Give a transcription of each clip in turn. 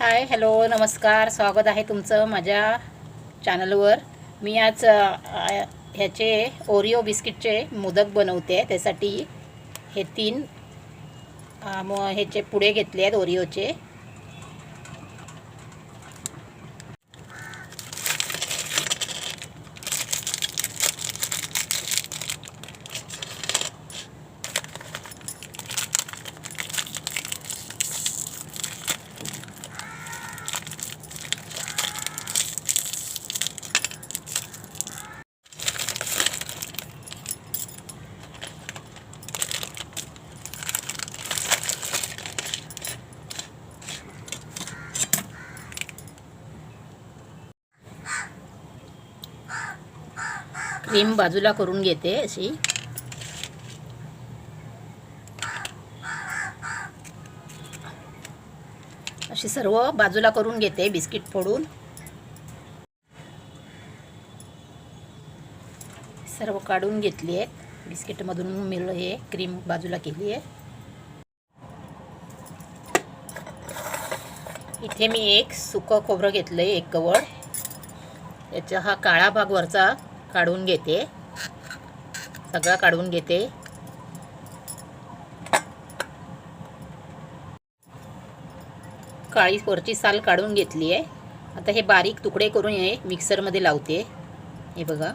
Hi hello नमस्कार स्वागत आहे तुमचं माझ्या चॅनलवर मी आज ह्याचे ओरिओ बिस्किटचे मोदक बनवते. त्यासाठी हे तीन मग ह्याचे पुढे घेतले आहेत ओरिओचे क्रीम बाजूला करून घेते अशी. अशी सर्व बाजूला करून घेते बिस्किट फोडून. सर्व काढून घेतली आहेत बिस्किटमधून मिळलं हे क्रीम बाजूला केली आहे. इथे मी एक सुकं खोबरं घेतलं आहे एक कवड. याचा हा काळा भाग वरचा काढून घेते. सगळा काढून घेते. काळी वरची साल काढून घेतली आहे. आता हे बारीक तुकडे करून हे मिक्सरमध्ये लावते. हे बघा.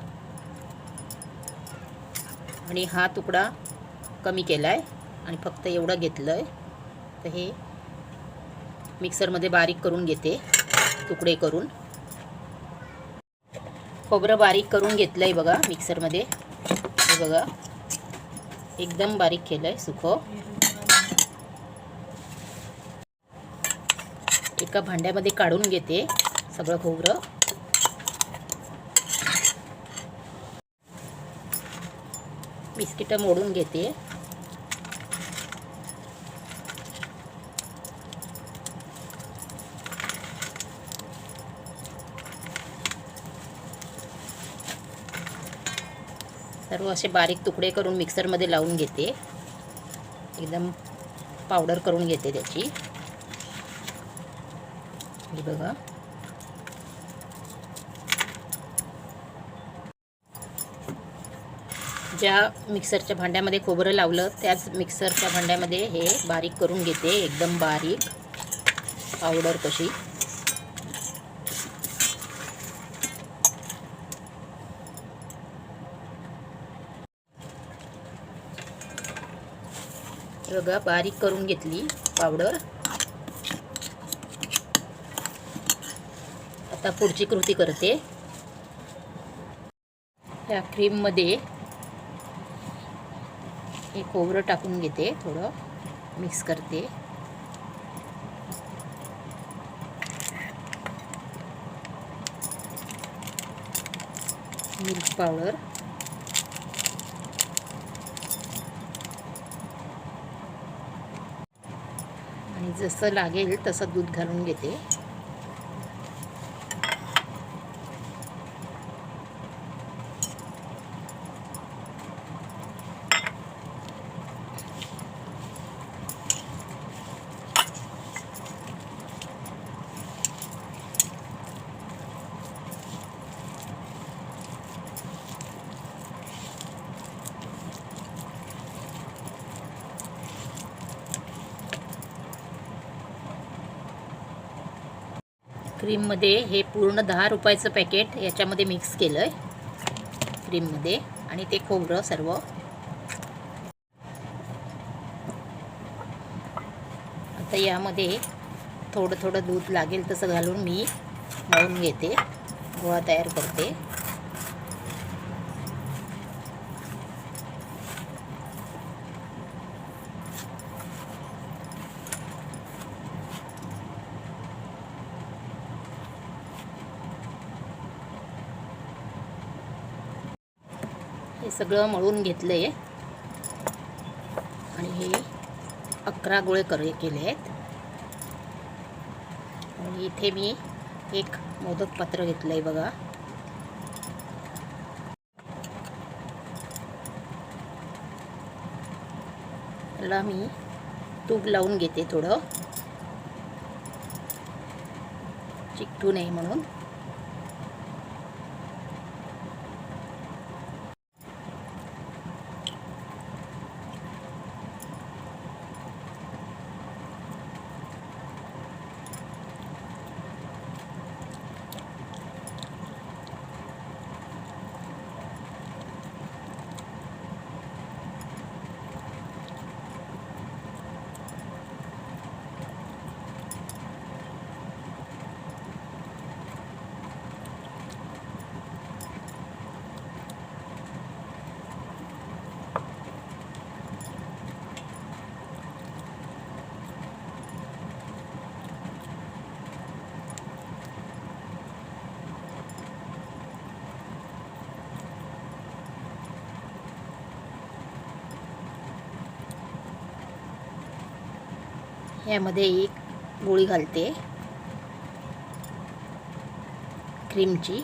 आणि हा तुकडा कमी केला आहे आणि फक्त एवढं घेतलं आहे तर हे मिक्सरमध्ये बारीक करून घेते तुकडे करून. खोबरं बारीक करून घेतलं आहे बघा मिक्सरमध्ये. हे बघा. एकदम बारीक केलं आहे सुकं एका भांड्यामध्ये काढून घेते सगळं खोबरं. बिस्किटं मोडून घेते. सर्व असे बारीक तुकडे करून मिक्सरमध्ये लावून घेते. एकदम पावडर करून घेते त्याची. बघा. ज्या मिक्सरच्या भांड्यामध्ये खोबरं लावलं त्याच मिक्सरच्या भांड्यामध्ये हे बारीक करून घेते. एकदम बारीक. पावडर कशी. बघा बारीक करून घेतली पावडर. आता पुढची कृती करते. ह्या क्रीममध्ये हे खोबरं टाकून घेते थोडं मिक्स करते. Milk powder. जसं लागेल तसं दूध घालून घेते. क्रीममध्ये हे पूर्ण दहा रुपयाचं पॅकेट याच्यामध्ये मिक्स केलं आहे क्रीममध्ये. आणि ते खोबरं सर्व. आता यामध्ये थोडं थोडं दूध लागेल तसं घालून मी मळून घेते. गोळा तयार करते. हे सगळं मळून घेतलं आहे आणि हे अकरा गोळे करे केले आहेत. आणि इथे मी एक मोदक पात्र घेतलं आहे बघा. त्याला मी तूप लावून घेते थोडं. चिकटू नये म्हणून. यामध्ये एक गोळी घालते. क्रीमची.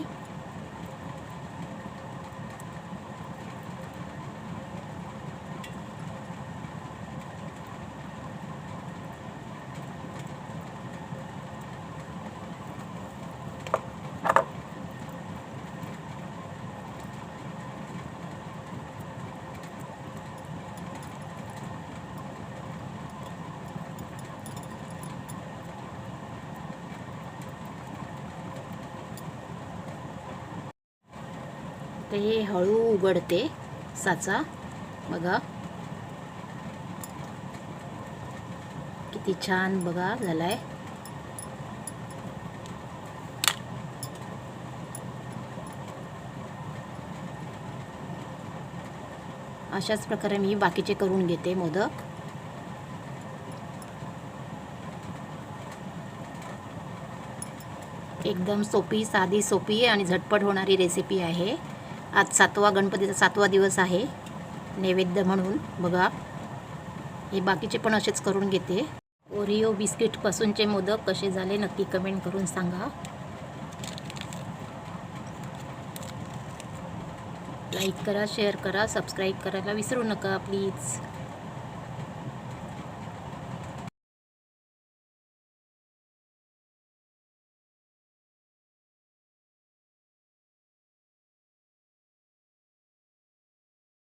ते हे हळू उघडते साचा. बघा. किती छान बघा झालाय. अशाच प्रकारे मी बाकीचे करून घेते मोदक. एकदम सोपी साधी सोपी आणि झटपट होणारी रेसिपी आहे. आज सातवा गणपतीचा सातवा दिवस आहे. नैवेद्य म्हणून बघा. हे बाकीचे पण असेच करून घेते. ओरिओ बिस्किटपासूनचे मोदक कसे झाले नक्की कमेंट करून सांगा. लाईक करा शेअर करा सबस्क्राईब करायला विसरू नका प्लीज